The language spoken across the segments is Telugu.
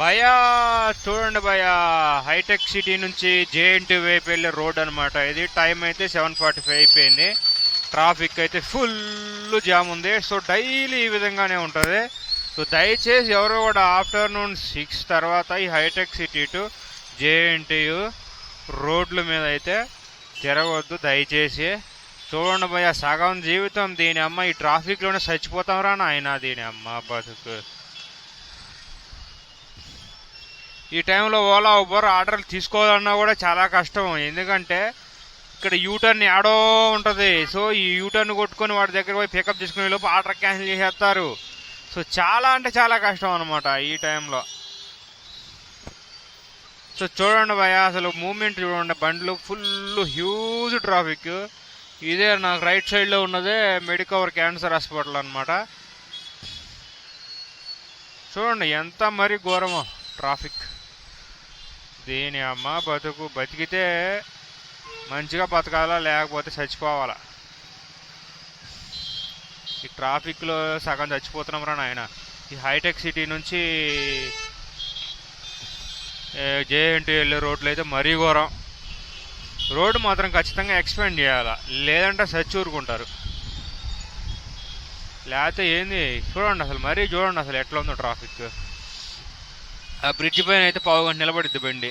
భయా చూడండి భయా. హైటెక్ సిటీ నుంచి జేఎన్టీ వైపు వెళ్ళే రోడ్ అనమాట ఇది టైం అయితే సెవెన్ ఫార్టీ ఫైవ్ అయిపోయింది. ట్రాఫిక్ అయితే ఫుల్ జామ్ ఉంది. సో డైలీ ఈ విధంగానే ఉంటుంది. సో దయచేసి ఎవరు కూడా ఆఫ్టర్నూన్ సిక్స్ తర్వాత ఈ హైటెక్ సిటీ టు జేఎన్టీయు రోడ్ల మీద అయితే తిరగవద్దు దయచేసి. చూడండి భయ సగం జీవితం దీని అమ్మ. ఈ ట్రాఫిక్లోనే చచ్చిపోతాం రా నాయన దీని అమ్మ బతుకు. ఈ టైంలో ఓలా ఉబర్ ఆర్డర్లు తీసుకోవాలన్నా కూడా చాలా కష్టం. ఎందుకంటే ఇక్కడ యూటర్న్ యాడో ఉంటుంది. సో ఈ యూటర్న్ కొట్టుకొని వాడి దగ్గర పోయి పికప్ చేసుకునే లోపు ఆర్డర్ క్యాన్సిల్ చేసేస్తారు. సో చాలా అంటే చాలా కష్టం అనమాట ఈ టైంలో. సో చూడండి భయ అసలు మూమెంట్ చూడండి బండ్లు ఫుల్ హ్యూజ్ ట్రాఫిక్ ఇదే నాకు రైట్ సైడ్లో ఉన్నదే మెడికవర్ క్యాన్సర్ హాస్పిటల్ అనమాట చూడండి ఎంత మరి ఘోరమో ట్రాఫిక్ దీని అమ్మ బతుకు బతికితే మంచిగా బతకాలా లేకపోతే చచ్చిపోవాలా? ఈ ట్రాఫిక్లో సగం చచ్చిపోతున్నాం రా నాయన. ఈ హైటెక్ సిటీ నుంచి జేఎన్టీ వెళ్ళే రోడ్లు అయితే మరీ ఘోరం. రోడ్డు మాత్రం ఖచ్చితంగా ఎక్స్పెండ్ చేయాలా? లేదంటే సచ్చి ఊరుకుంటారు. లేకపోతే ఏంది? చూడండి అసలు మరీ చూడండి అసలు ఎట్లా ఉందో ట్రాఫిక్. ఆ బ్రిడ్జ్ పైన అయితే పావు గంట నిలబడిద్ది బండి.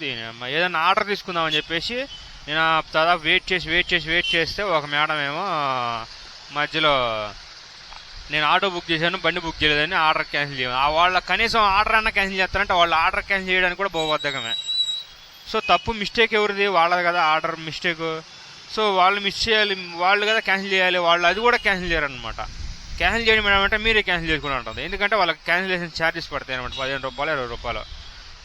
దీనమ్మ ఏదైనా ఆర్డర్ తీసుకుందామని చెప్పేసి నేను దాదాపు వెయిట్ చేసి వెయిట్ చేసి వెయిట్ చేస్తే ఒక మేడం ఏమో మధ్యలో నేను ఆటో బుక్ చేశాను బండి బుక్ చేయలేదని ఆర్డర్ క్యాన్సిల్ చేయను ఆ వాళ్ళ కనీసం ఆర్డర్ అన్న క్యాన్సిల్ చేస్తారంటే వాళ్ళ ఆర్డర్ క్యాన్సిల్ చేయడానికి కూడా బహుబద్ధకమే. సో తప్పు మిస్టేక్ ఎవరిది? వాళ్ళది కదా ఆర్డర్ మిస్టేక్. సో వాళ్ళు మిస్ చేయాలి వాళ్ళు కదా క్యాన్సిల్ చేయాలి వాళ్ళు అది కూడా క్యాన్సిల్ చేయరనమాట క్యాన్సిల్ చేయండి మేడం అంటే మీరే క్యాన్సిల్ చేసుకుని ఉంటుంది ఎందుకంటే వాళ్ళకి క్యాన్సిలేషన్ ఛార్జెస్ పడతాయి అనమాట పదిహేను రూపాయలు ఇరవై రూపాయలు.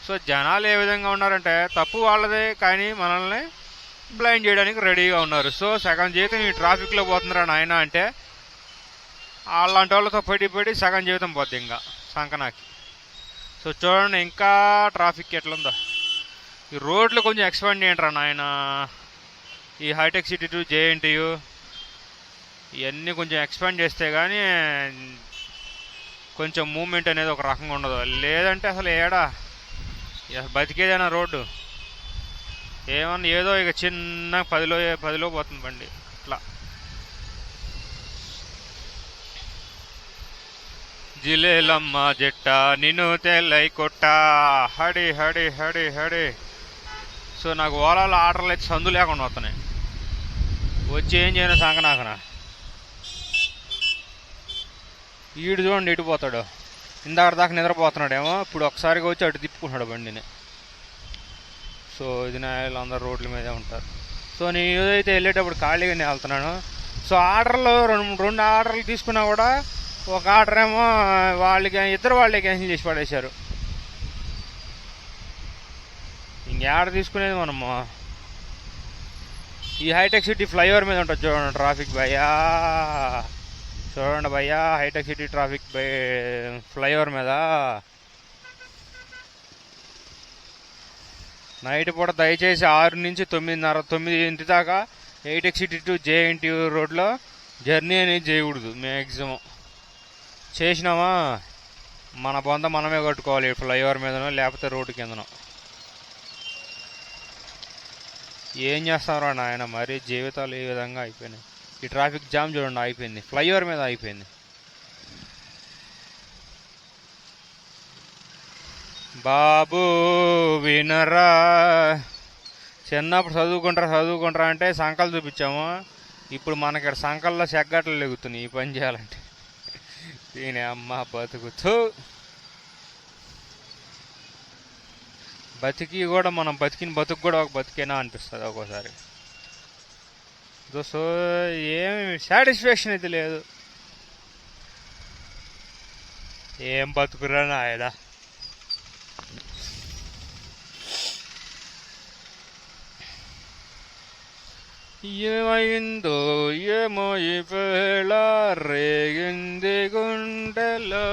సో జనాలు ఏ విధంగా ఉన్నారంటే తప్పు వాళ్ళదే కానీ మనల్ని బ్లైండ్ చేయడానికి రెడీగా ఉన్నారు. సో సగం జీవితం ఈ ట్రాఫిక్లో పోతున్నారా నాయన అంటే అలాంటి వాళ్ళతో పడి పడి సగం జీవితం పోద్ది ఇంకా సంకనాకి. సో చూడండి ఇంకా ట్రాఫిక్ ఎట్లుందో. ఈ రోడ్లు కొంచెం ఎక్స్పాండ్ చేయండి రా నాయన. ఈ హైటెక్ సిటీ టు జేఎన్టీయు ఇవన్నీ కొంచెం ఎక్స్పాండ్ చేస్తే కానీ కొంచెం మూమెంట్ అనేది ఒక రకంగా ఉండదు. లేదంటే అసలు ఏడా? ఇక బతికేదేనా రోడ్డు? ఏమన్నా ఏదో ఇక చిన్న పదిలో పదిలో పోతుంది బండి. అట్లా. జిలేలమ్మ జట్ట నిన్ను తెల్లై కొట్ట. హడి హడి హడి హడి. సో నాకు ఓలాలో ఆర్డర్లు అయితే సందు లేకుండా వస్తున్నాయి. వచ్చి ఏం చేయను సంకనాకన ఈడు చూడండి ఎటుపోతాడు ఇందాక దాకా నిద్రపోతున్నాడేమో ఇప్పుడు ఒకసారిగా వచ్చి అటు తిప్పుకుంటాడు బండిని. సో ఇది నాయలు అందరు రోడ్ల మీదే ఉంటారు. సో నేను ఏదైతే వెళ్ళేటప్పుడు ఖాళీగానే వెళ్తున్నాను సో ఆర్డర్లు రెండు రెండు ఆర్డర్లు తీసుకున్నా కూడా ఒక ఆర్డర్ ఏమో వాళ్ళకి ఇద్దరు వాళ్ళే క్యాన్సిల్ చేసి పడేశారు. ఇంకేడ తీసుకునేది మనము? ఈ హైటెక్ సిటీ ఫ్లైఓవర్ మీద ఉంటుంది చూడండి ట్రాఫిక్ భయ్యా. చూడండి భయ్యా Hitech City traffic by flyover మీద. నైట్ పూట దయచేసి ఆరు నుంచి తొమ్మిదిన్నర తొమ్మిది ఇంటి దాకా హైటెక్ సిటీ టు జేఎన్టీ రోడ్లో జర్నీ అనేది చేయకూడదు మ్యాక్సిమం చేసినామా? మన బొంద మనమే కట్టుకోవాలి ఫ్లైఓవర్ మీదనో లేకపోతే రోడ్డు కిందనో. ఏం చేస్తారా నాయన మరీ జీవితాలు ఈ విధంగా అయిపోయినాయి. ఈ ట్రాఫిక్ జామ్ చూడండి అయిపోయింది ఫ్లైఓవర్ మీద అయిపోయింది బాబు వినరా? చిన్నప్పుడు చదువుకుంటారా చదువుకుంటారా అంటే సంకలు చూపించాము. ఇప్పుడు మనకి ఇక్కడ సంకల్లో చెగ్గట్లు లెగుతున్నాయి ఈ పని చేయాలంటే. దీని అమ్మ బతుకుతూ. బతికి కూడా మనం బతికిన బతుకు కూడా ఒక బతికేనా అనిపిస్తుంది ఒక్కోసారి. దోసో ఏమి సాటిస్ఫాక్షన్ అయితే లేదు. ఏం బతుకురా నాయడా ఏమైందో ఏమో ఈ రేగింది గుండెలో.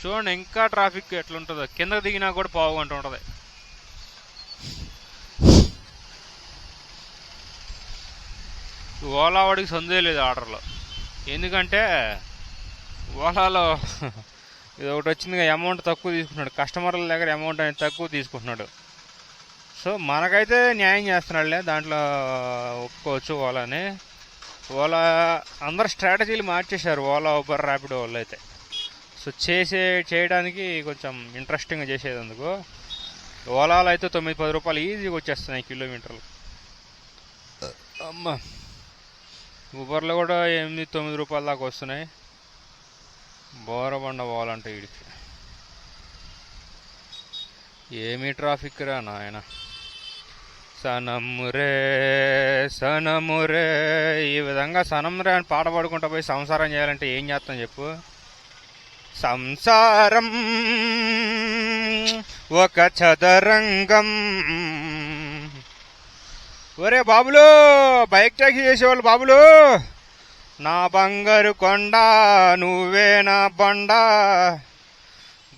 చూడండి ఇంకా ట్రాఫిక్ ఎట్లుంటుందో. కింద దిగినా కూడా పావు గంట ఉంటుంది. ఓలా వాడికి సందే లేదు ఆర్డర్లో. ఎందుకంటే ఓలాలో ఇది ఒకటి వచ్చింది అమౌంట్ తక్కువ తీసుకుంటున్నాడు. కస్టమర్ల దగ్గర అమౌంట్ అనేది తక్కువ తీసుకుంటున్నాడు. సో మనకైతే న్యాయం చేస్తున్నాడులే దాంట్లో ఒప్పుకోవచ్చు ఓలాని. ఓలా అందరు స్ట్రాటజీలు మార్చేశారు ఓలా ఊబర్ ర్యాపిడో వాళ్ళు అయితే. సో చేసే చేయడానికి కొంచెం ఇంట్రెస్టింగ్గా చేసేది అందుకు. ఓలాలో అయితే తొమ్మిది పది రూపాయలు ఈజీగా వచ్చేస్తున్నాయి కిలోమీటర్లు. అమ్మ. ఊబర్లు కూడా ఎనిమిది తొమ్మిది రూపాయల దాకా వస్తున్నాయి. బోరబండ పోవాలంటే వీడికి ఏమి ట్రాఫిక్ రా నాయన. సనమురే సనమురే. ఈ విధంగా సనమురే అని పాట పాడుకుంటా పోయి సంసారం చేయాలంటే ఏం చేస్తాం చెప్పు? సంసారం ఒక చదరంగం. ఒరే బాబులు బైక్ ట్యాక్సీ చేసేవాళ్ళు బాబులు. నా బంగారు కొండ నువ్వే నా బండ.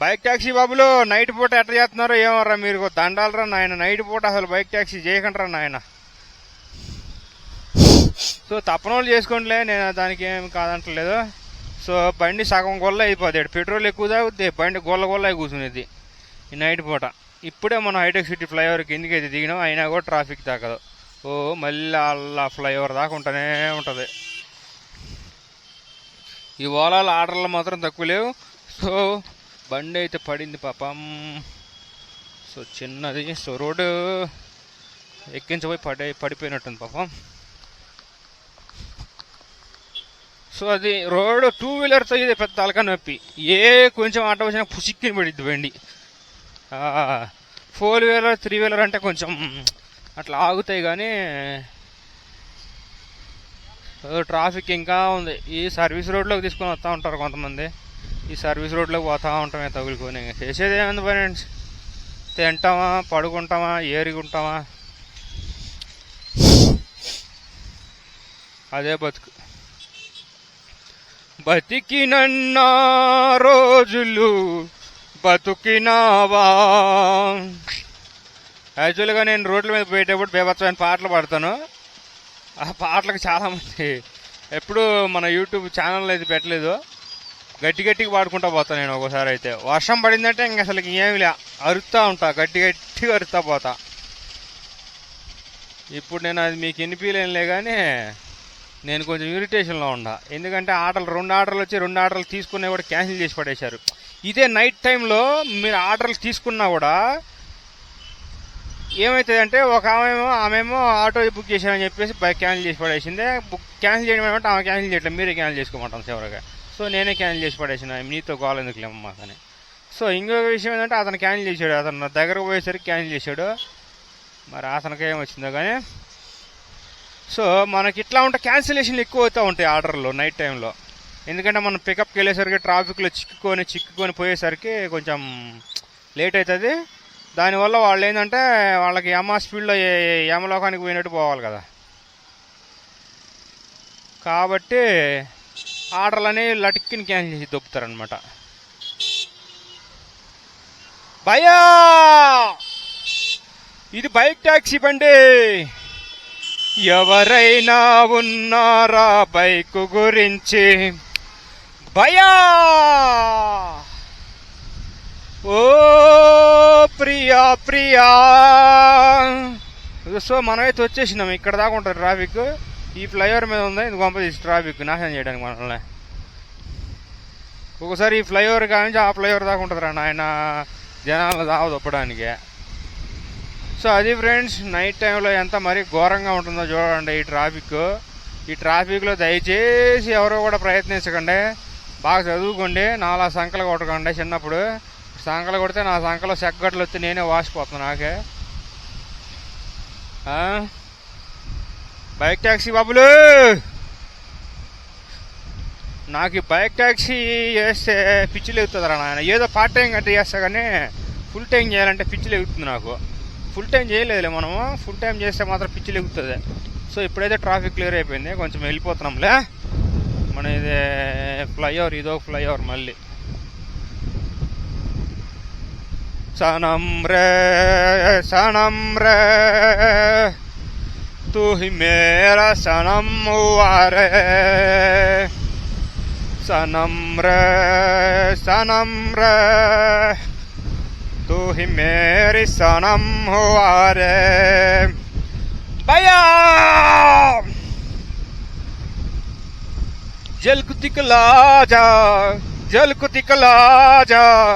బైక్ ట్యాక్సీ బాబులు నైట్ పూట ఎట్లా చేస్తున్నారో ఏమోరా మీరు దండాలరా నాయన నైట్ పూట అసలు బైక్ ట్యాక్సీ చేయకండి నాయన. సో తప్పనోళ్ళు చేసుకోండిలే నేను దానికి ఏం కాదంటలేదు. సో బండి సగం గొల్ల అయిపోతాడు పెట్రోల్ ఎక్కువ తాగుద్ది బండి గొల్ల గొల్ల అయి కూర్చునేది ఈ నైట్ పూట. ఇప్పుడే మనం హైటెక్ సిటీ ఫ్లైఓవర్ కిందికి అయితే దిగినాం అయినా కూడా ట్రాఫిక్ తాకదు. ఓ మళ్ళీ అలా ఫ్లైఓవర్ దాకా ఉంటూనే ఉంటుంది. ఈ ఓలాల ఆర్డర్లు మాత్రం తక్కువ లేవు. సో బండి అయితే పడింది పాపం. సో చిన్నది సో రోడ్డు ఎక్కించబోయి పడే పడిపోయినట్టుంది పాపం. సో అది రోడ్ టూ వీలర్తో ఇది పెద్ద తలక నొప్పి. ఏ కొంచెం ఆట వచ్చినా పుసిక్కిని పడిద్ది బండి. ఫోర్ వీలర్ త్రీ వీలర్ అంటే కొంచెం అట్లా ఆగుతాయి కానీ ట్రాఫిక్ ఇంకా ఉంది. ఈ సర్వీస్ రోడ్లోకి తీసుకొని వస్తూ ఉంటారు కొంతమంది. ఈ సర్వీస్ రోడ్లోకి పోతూ ఉంటామే తగులుకొని. చేసేది ఏముంది పని తింటామా పడుకుంటామా ఏరిగుంటామా అదే బతుకు. బతికినన్న రోజులు బతుకినావా? యాక్చువల్గా నేను రోడ్ల మీద పోయేటప్పుడు బేబత్సమైన పాటలు పాడతాను. ఆ పాటలకు చాలామంది ఎప్పుడు మన యూట్యూబ్ ఛానల్ అయితే పెట్టలేదు. గట్టి గట్టిగా పాడుకుంటా పోతాను నేను ఒకసారి అయితే. వర్షం పడిందంటే ఇంక అసలు ఏమి లే అరుస్తూ ఉంటా గట్టి గట్టిగా అరుస్తూ పోతా. ఇప్పుడు నేను అది మీకు వినిపించలేనులే కానీ నేను కొంచెం ఇరిటేషన్లో ఉండా. ఎందుకంటే ఆటలు రెండు ఆర్డర్లు వచ్చి రెండు ఆర్డర్లు తీసుకున్నా కూడా క్యాన్సిల్ చేసి పడేశారు. ఇదే నైట్ టైంలో మీరు ఆర్డర్లు తీసుకున్నా కూడా ఏమవుతుంది అంటే ఒక ఆమెమో ఆమెమో ఆటో బుక్ చేశామని చెప్పేసి బైక్ క్యాన్సిల్ చేసి పడేసిందే. బుక్ క్యాన్సిల్ చేయడం ఏమంటే ఆమె క్యాన్సిల్ చేయట్లేదు. మీరే క్యాన్సిల్ చేసుకోమంటాం చివరిగా. సో నేనే క్యాన్సిల్ చేసి పడేసిన. నీతో గోల్ ఎందుకు లేమ్మా అని. సో ఇంకొక విషయం ఏంటంటే అతను క్యాన్సిల్ చేశాడు. అతను నా దగ్గరకు పోయేసరికి క్యాన్సిల్ చేశాడు. మరి అతనికి ఏమొచ్చిందో కానీ సో మనకి ఇట్లా ఉంటే క్యాన్సిలేషన్లు ఎక్కువ అవుతూ ఉంటాయి ఆర్డర్లో నైట్ టైంలో. ఎందుకంటే మనం పికప్కి వెళ్ళేసరికి ట్రాఫిక్లో చిక్కుకొని చిక్కుకొని పోయేసరికి కొంచెం లేట్ అవుతుంది. దానివల్ల వాళ్ళు ఏంటంటే వాళ్ళకి యమ స్పీడ్లో యమలోకానికి పోయినట్టు పోవాలి కదా. కాబట్టి ఆర్డర్లు అనేవి లటిక్కిని క్యాన్సిల్ చేసి దొప్పుతారనమాట భయా ఇది బైక్ ట్యాక్సీ బండి. ఎవరైనా ఉన్నారా బైక్ గురించి? భయా ఓ ప్రియా ప్రియా. సో మనమైతే వచ్చేసినాం. ఇక్కడ దాకా ఉంటుంది ట్రాఫిక్ ఈ ఫ్లైఓవర్ మీద ఉంది? ఇది పంపదీసి ట్రాఫిక్ నాశనం చేయడానికి మనల్ని. ఒకసారి ఈ ఫ్లైఓవర్ కానీ ఆ ఫ్లైఓవర్ దాకా ఉంటుందిరా నాయన. జనాలు దావ దొప్పడానికి సో అది ఫ్రెండ్స్ నైట్ టైంలో ఎంత మరీ ఘోరంగా ఉంటుందో చూడండి ఈ ట్రాఫిక్ ఈ ట్రాఫిక్లో దయచేసి ఎవరో కూడా ప్రయత్నించకండి. బాగా చదువుకోండి. నాలా సంకలు కొట్టకండి చిన్నప్పుడు. సంకలు కొడితే నా సంకలో సెగ్గట్లు వచ్చి నేనే వాసిపోతాను నాకే. బైక్ ట్యాక్సీ బాబులు! నాకు ఈ బైక్ ట్యాక్సీ చేస్తే పిచ్చిలు ఎగుతుందిరా నాయన? ఏదో పార్ట్ టైం గంట చేస్తా కానీ ఫుల్ టైం చేయాలంటే పిచ్చిలు ఎగుతుంది నాకు. ఫుల్ టైం చేయలేదులే మనము. ఫుల్ టైం చేస్తే మాత్రం పిచ్చిలు ఎగుతుంది సో ఇప్పుడైతే ట్రాఫిక్ క్లియర్ అయిపోయింది. కొంచెం వెళ్ళిపోతున్నాంలే. మన ఇది ఫ్లైఓవర్ ఇదో ఫ్లైఓవర్ మళ్ళీ. सनम्र सनम्र तू ही मेरा सनम हुआ रे। सनम्र सनम्र तू ही मेरी सनम हुआ रे। भैया! जल को दिखला जा, जल को दिखला जा।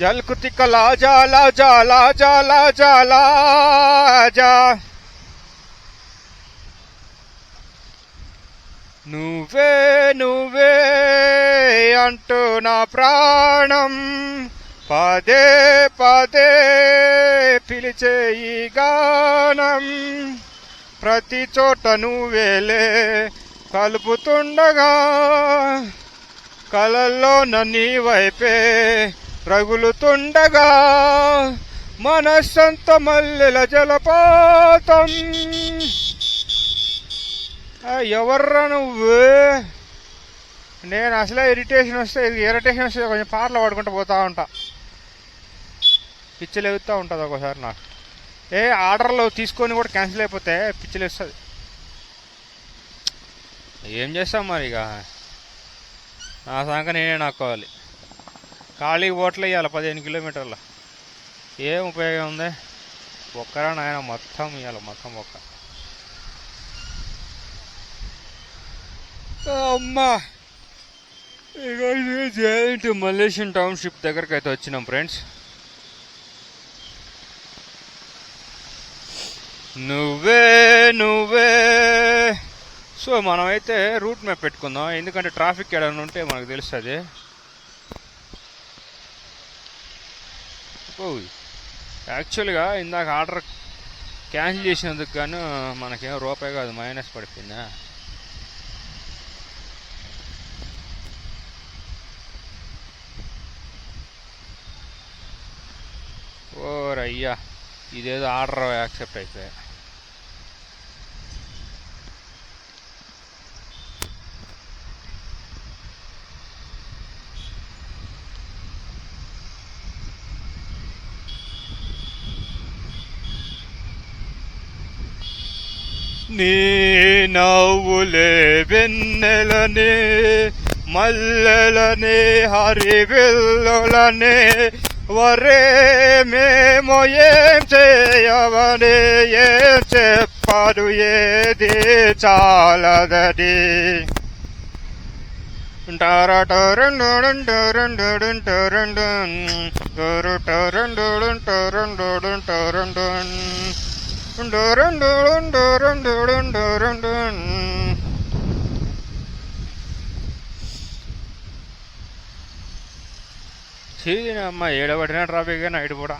జల్ కుతిక జాలా జాలా జాలా జాలా లాజా. నువ్వే నువ్వే అంటూ నా ప్రాణం పదే పదే పిలిచే ఈ గానం. ప్రతి చోట నువ్వేలే కలుపుతుండగా కలల్లో నీ వైపే రగులుతుండగా మనస్సంత మల్లెల జలపాతం. ఎవర్రా నువ్వు? నేను అసలే ఇరిటేషన్ వస్తే ఇరిటేషన్ వస్తే కొంచెం పాటలు పాడుకుంటూ పోతా ఉంటా. పిచ్చిలు ఉంటుంది ఒకసారి నాకు. ఏ ఆర్డర్లో తీసుకొని కూడా క్యాన్సిల్ అయిపోతే పిచ్చిలు వేస్తుంది ఏం చేస్తాం మరి ఇక? నా సంగ నేనే నాకోవాలి ఖాళీ ఓట్లు వేయాలి పదిహేను కిలోమీటర్ల. ఏం ఉపయోగం ఉంది? ఒక్కరా నాయన మొత్తం ఇవ్వాలి మొత్తం ఒక్క. అమ్మా! జాయింట్ మలేషియన్ టౌన్షిప్ దగ్గరికి అయితే వచ్చినాం ఫ్రెండ్స్. నువ్వే నువ్వే. సో మనమైతే రూట్ మ్యాప్ పెట్టుకుందాం. ఎందుకంటే ట్రాఫిక్ ఏదైనా ఉంటే మనకు తెలుస్తుంది. ఓ యాక్చువల్గా ఇందాక ఆర్డర్ క్యాన్సిల్ చేసినందుకు గాను మనకేం రూపాయి కాదు మైనస్ పడిపోయిందా? ఓరయ్యా ఇదేదో ఆర్డర్ యాక్సెప్ట్ అయిపోయా. నీ నవ్వులే వెన్నెలనే మల్లెలనే హరివిల్లులనే. వరే మేము ఏం చేయవని ఏం చెప్పారు ఏది చాలదని అమ్మ ఏడబడిన ట్రాఫిక్ నైట్ కూడా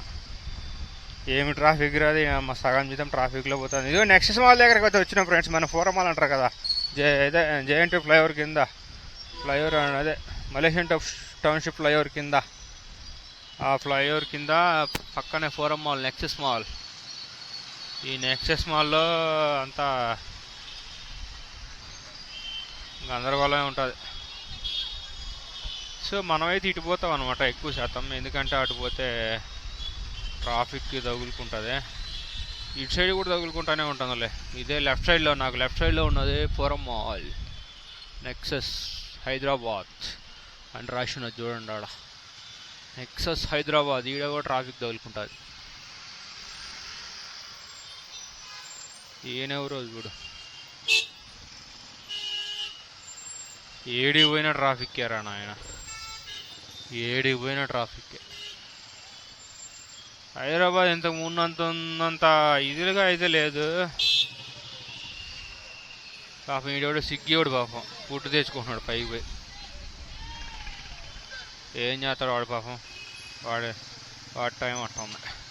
ఏమి ట్రాఫిక్ రాదు అమ్మ సగం జీతం ట్రాఫిక్లో పోతుంది. ఇదిగో నెక్స్ట్ మాల్ దగ్గరకు అయితే వచ్చిన ఫ్రెండ్స్ మన ఫోరం మాల్ అంటారు కదా. జే అదే జేఎన్టీ ఫ్లైఓవర్ కింద. ఫ్లైఓవర్ అదే మలేషియన్ టౌ టౌన్షిప్ ఫ్లైఓవర్ కింద. ఆ ఫ్లైఓవర్ కింద పక్కనే ఫోరం మాల్ నెక్సెస్ మాల్ ఈ నెక్సెస్ మాల్లో అంతా గందరగోళమే ఉంటుంది. సో మనమైతే ఇటు పోతాం అనమాట ఎక్కువ శాతం. ఎందుకంటే అటు పోతే ట్రాఫిక్ తగులుకుంటుంది. ఇటు సైడ్ కూడా తగులుకుంటానే ఉంటుందిలే. ఇదే లెఫ్ట్ సైడ్లో నాకు లెఫ్ట్ సైడ్లో ఉన్నది పూరం మాల్. నెక్సస్ హైదరాబాద్ అని రాసి ఉన్నది చూడండి ఆడ. నెక్సస్ హైదరాబాద్ ఈడ కూడా ట్రాఫిక్ తగులుకుంటుంది. ఈయనెవరో చూడు. ఏడికి పోయిన ట్రాఫిక్ రా నాయన. ఏడికి పోయిన ట్రాఫిక్ హైదరాబాద్ ఇంతకు ముందంత ఉన్నంత ఇదిగా అయితే లేదు. పాపం ఈడోడు సిగ్గేవాడు పాపం. పుట్టు తెచ్చుకుంటున్నాడు పైకి పోయి. ఏం చేస్తాడు వాడు పాపం? వాడు వాడి టైం అట్ట ఉంది.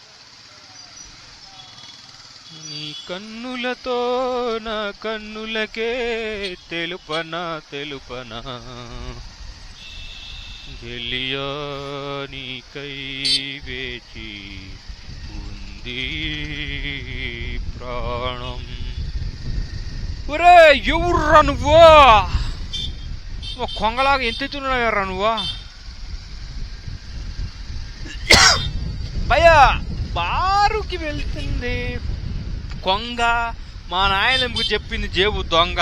నీ కన్నులతో నా కన్నులకే తెలుపనా తెలుపనా? గెలియా నీకై వేచి ఉంది ప్రాణం. ఒరే ఎవర్రా నువ్వు? ఓ కొంగలాగా ఎంత నువ్వా? భయ బారుకి వెళ్తుంది. కొంగ మా నాయనకు చెప్పింది జేబు దొంగ.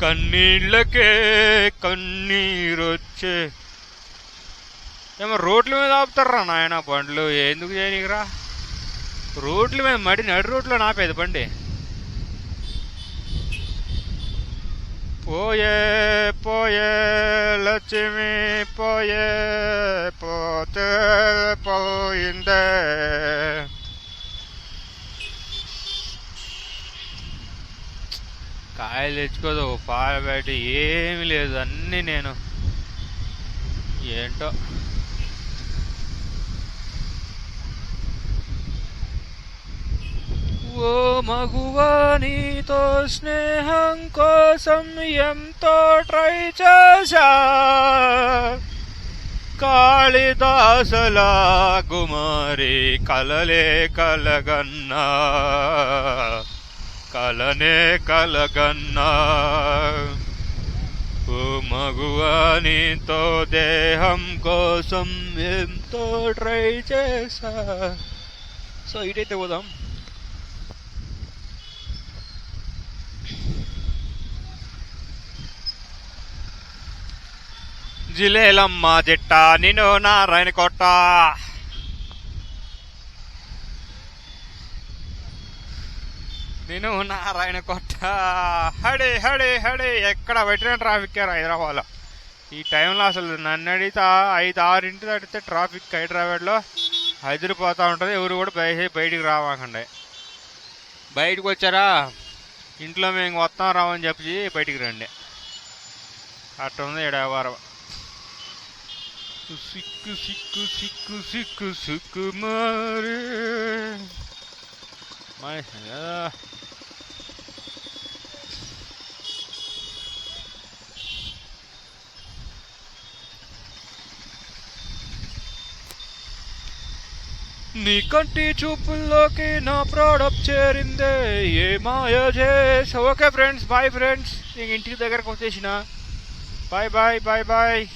కన్నీళ్ళకే కన్నీరొచ్చే. ఏమో రోడ్ల మీద ఆపుతారా నాయన బండ్లు. ఎందుకు చేయనీరా రోడ్ల మీద మడి నడి రోడ్లో నాపేది బండి. పోయే పోయే లక్ష్మి పోయే పోతే పోయిందే. కాయలు తెచ్చుకోదు పాలు బయట ఏమి లేదు అన్నీ నేను. ఏంటో? ఓ మగువా నీతో స్నేహం కోసం ఎంతో ట్రై చేశా కాళిదాసలా కుమారి కలలే కలగన్నా కలనే కలగన్నా ఓ మగువా దేహం కోసం ఎంతో ట్రై చేశా సో ఇటైతే పోదాం జిలేలమ్మ జిట్ట నిను నారాయణ కొట్ట నేను నారాయణ కొట్ట హడే హడే హడే ఎక్కడ పెట్టిన ట్రాఫిక్ హైదరాబాద్లో? ఈ టైంలో అసలు నన్ను అడిగితే ఐదు ఆరింటి దాటితే ట్రాఫిక్ హైదరాబాద్లో హైదరిపోతూ ఉంటుంది. ఎవరు కూడా బయట బయటికి రావాకండి. బయటకు వచ్చారా? ఇంట్లో మేము వస్తాం రావని చెప్పి బయటికి రండి. అట్లా సిక్కు సిక్కు సిక్కు సిక్కు సిక్కు మారే. కంటి చూపుల్లోకి నా ప్రోడక్ట్ చేరిందే. ఏ మాయ చేసి. ఓకే ఫ్రెండ్స్ బాయ్ ఫ్రెండ్స్ నేను ఇంటికి దగ్గరకు వచ్చేసిన. Bye bye bye bye